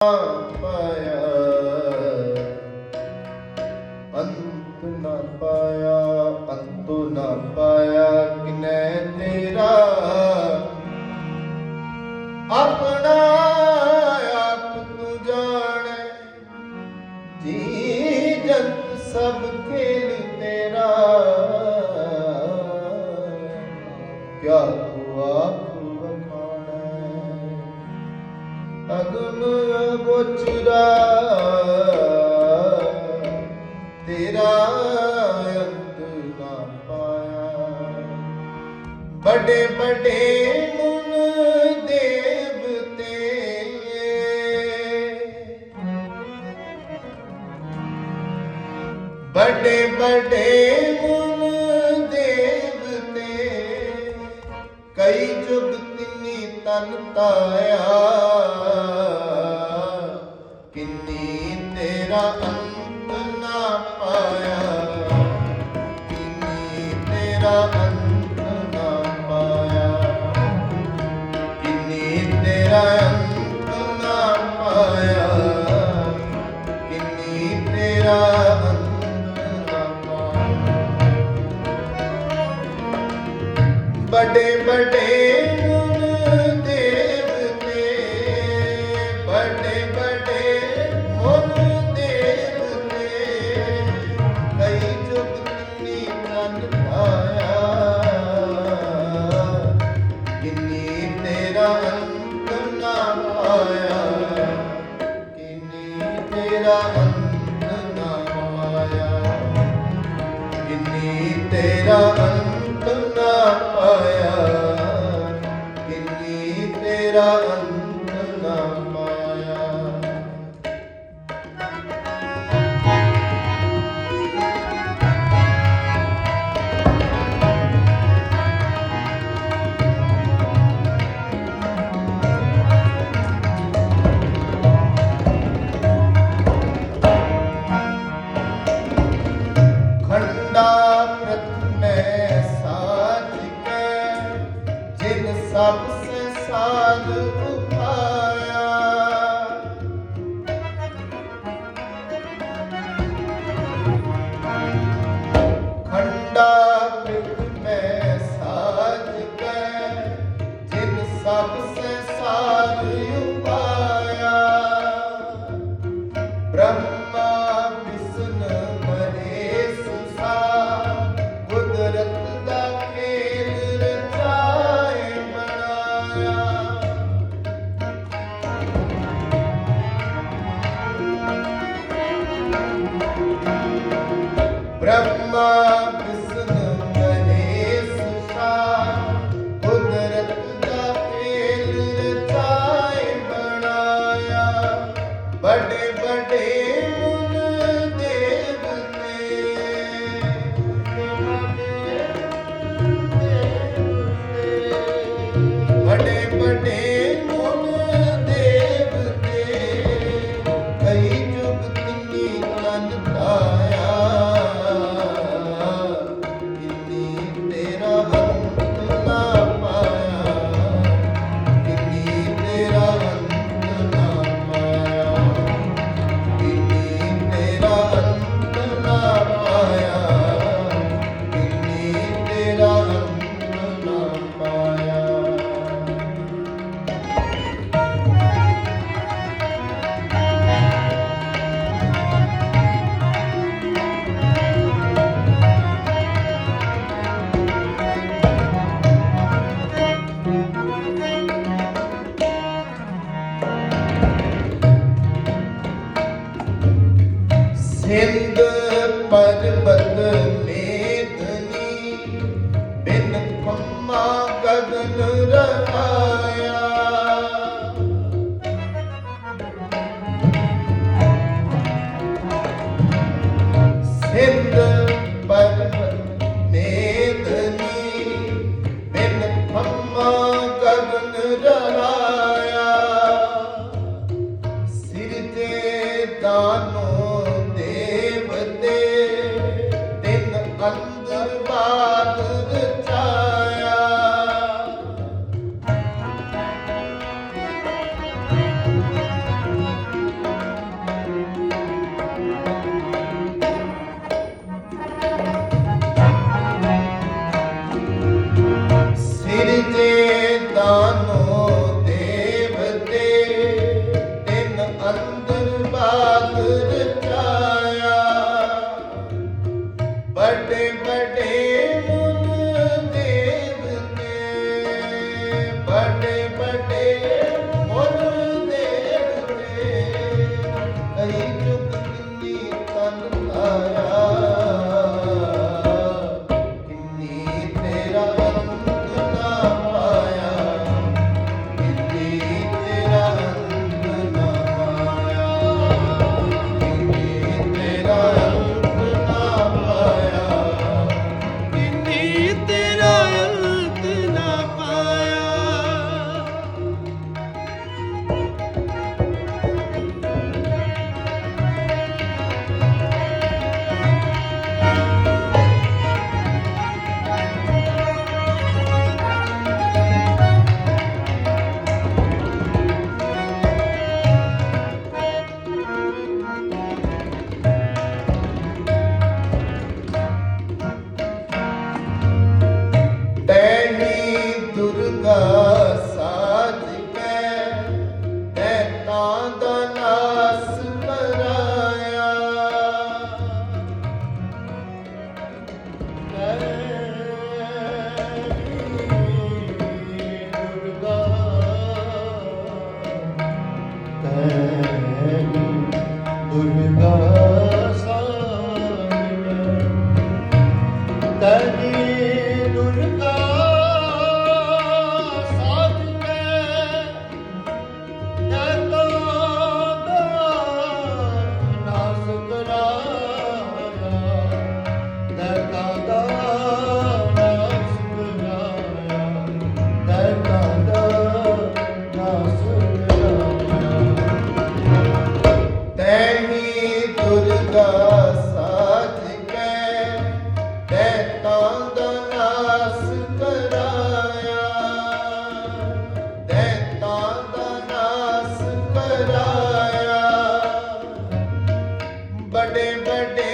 Oh. ਗੋਚਰਾ ਤੇਰਾ ਪਾਇਆ। ਬੜੇ ਬੜੇ ਮੁਨ ਦੇਵਤੇ ਬੜੇ ਬੜੇ ਮੁਨ ਦੇਵਤੇ ਕਈ ਜੁਗ ਤਿੰਨੀ ਤਨ ਤਾਇਆ। ਬੜੇ ਬੜੇ ਗੁਣ ਦੇਵਤੇ ਬੜੇ ਬੜੇ ਕਈ ਜੁਗਤ ਨੀ ਤਨ ਕਿੰਨੀ ਤੇਰਾ ਅੰਤ ਨਾ ਆਇਆ ਕਿੰਨੀ ਤੇਰਾ बटे बटे birthday.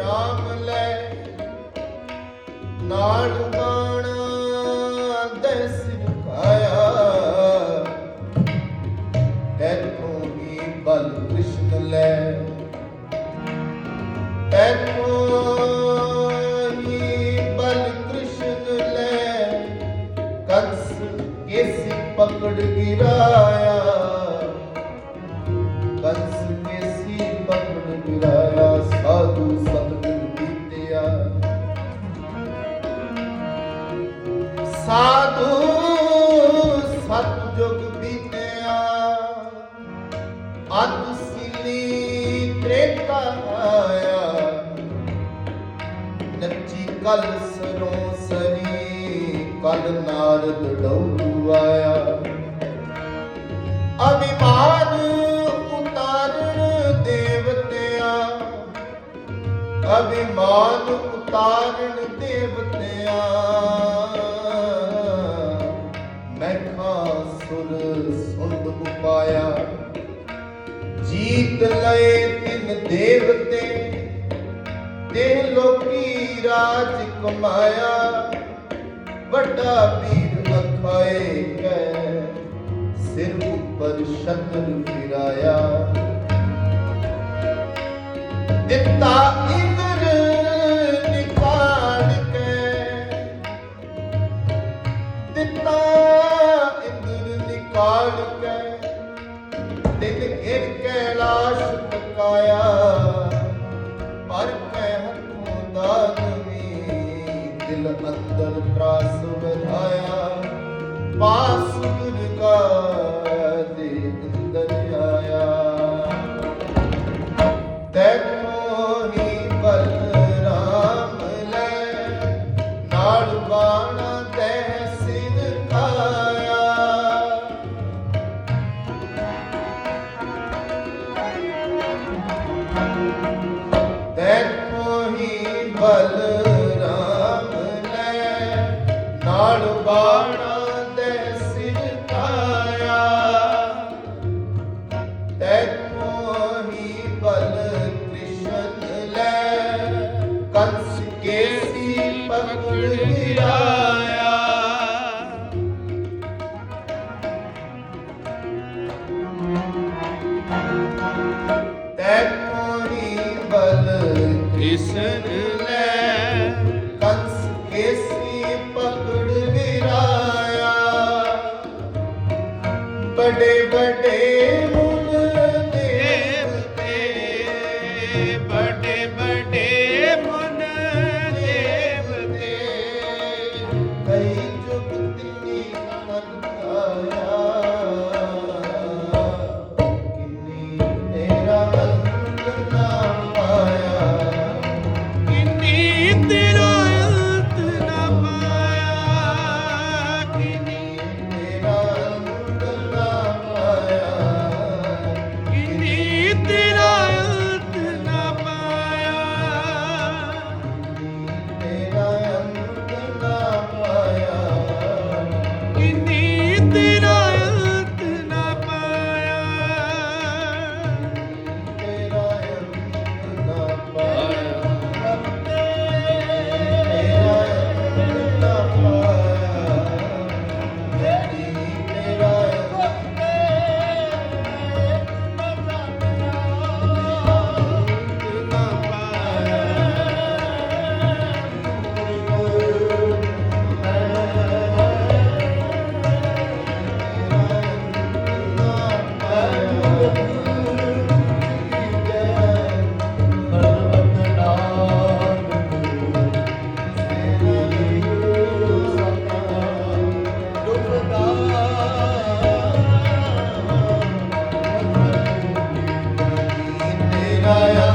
ਬਲਰਾਮ ਲੈ। ਨਾਲ ਬਾਣਾ ਦੇ ਸਿਖਾਇਆ ਤੈਥੋਂ ਹੀ ਬਲ ਕ੍ਰਿਸ਼ਨ ਲੈ। ਤੈਥੋਂ ਹੀ ਬਲ ਕ੍ਰਿਸ਼ਨ ਲੈ। ਕੰਸ ਕੇਸੀ ਪਕੜ ਗਿਰਾ। ਨਾਰਦ ਡਉ ਆਇਆ। ਅਭਿਮਾਨ ਉਤਾਰਨ ਦੇਵਤਿਆਂ। ਅਭਿਮਾਨ ਉਤਾਰਨ ਦੇਵਤਿਆਂ। ਮੈਂ ਖਾਂ ਸੁਰ ਸੁੰਦ ਉਪਾਇਆ ਜੀਤ ਲਏ ਤਿੰਨ ਦੇਵਤੇ। ਤੇ ਲੋਕੀ ਰਾਜ ਕਮਾਇਆ। ਵੱਡਾ ਵੀਰ ਅਖਾਏ ਕੈ ਸਿਰ ਉੱਪਰ ਛਤਰ ਫਿਰਾਇਆ। ਦਿੱਤਾ ਇੰਦਰ ਨਿਕਾਲ ਕੇ। ਦਿੱਤਾ ਇੰਦਰ ਨਿਕਾਲ ਕੇ। ਦਿਲ ਘਿਰ ਕੈਲਾਸ਼ ਪਕਾਇਆ। ਪਰ ਕੈ ਹੱਥੋਂ ਦਾਨਵੀ ਦਿਲ ਅੰਦਰ ਤਰਾਸ ਵਧਾਇਆ। ਪਾਸ ਦੁਰਗਾ ਦੇ ਅੰਦਰ ਆਇਆ। ਤੈਨੂੰ ਹੀ ਬਲਰਾਮ ਲੈ, ਨਾਲ ਬਾਣਾ ਤੇ ਸਿਰ ਖਾਇਆ। ਤੈਨੂੰ ਹੀ ਬਲਰਾਮ ਤੈਨੂੰ ਹੀ ਬਲ ਕ੍ਰਿਸ਼ਨ yeah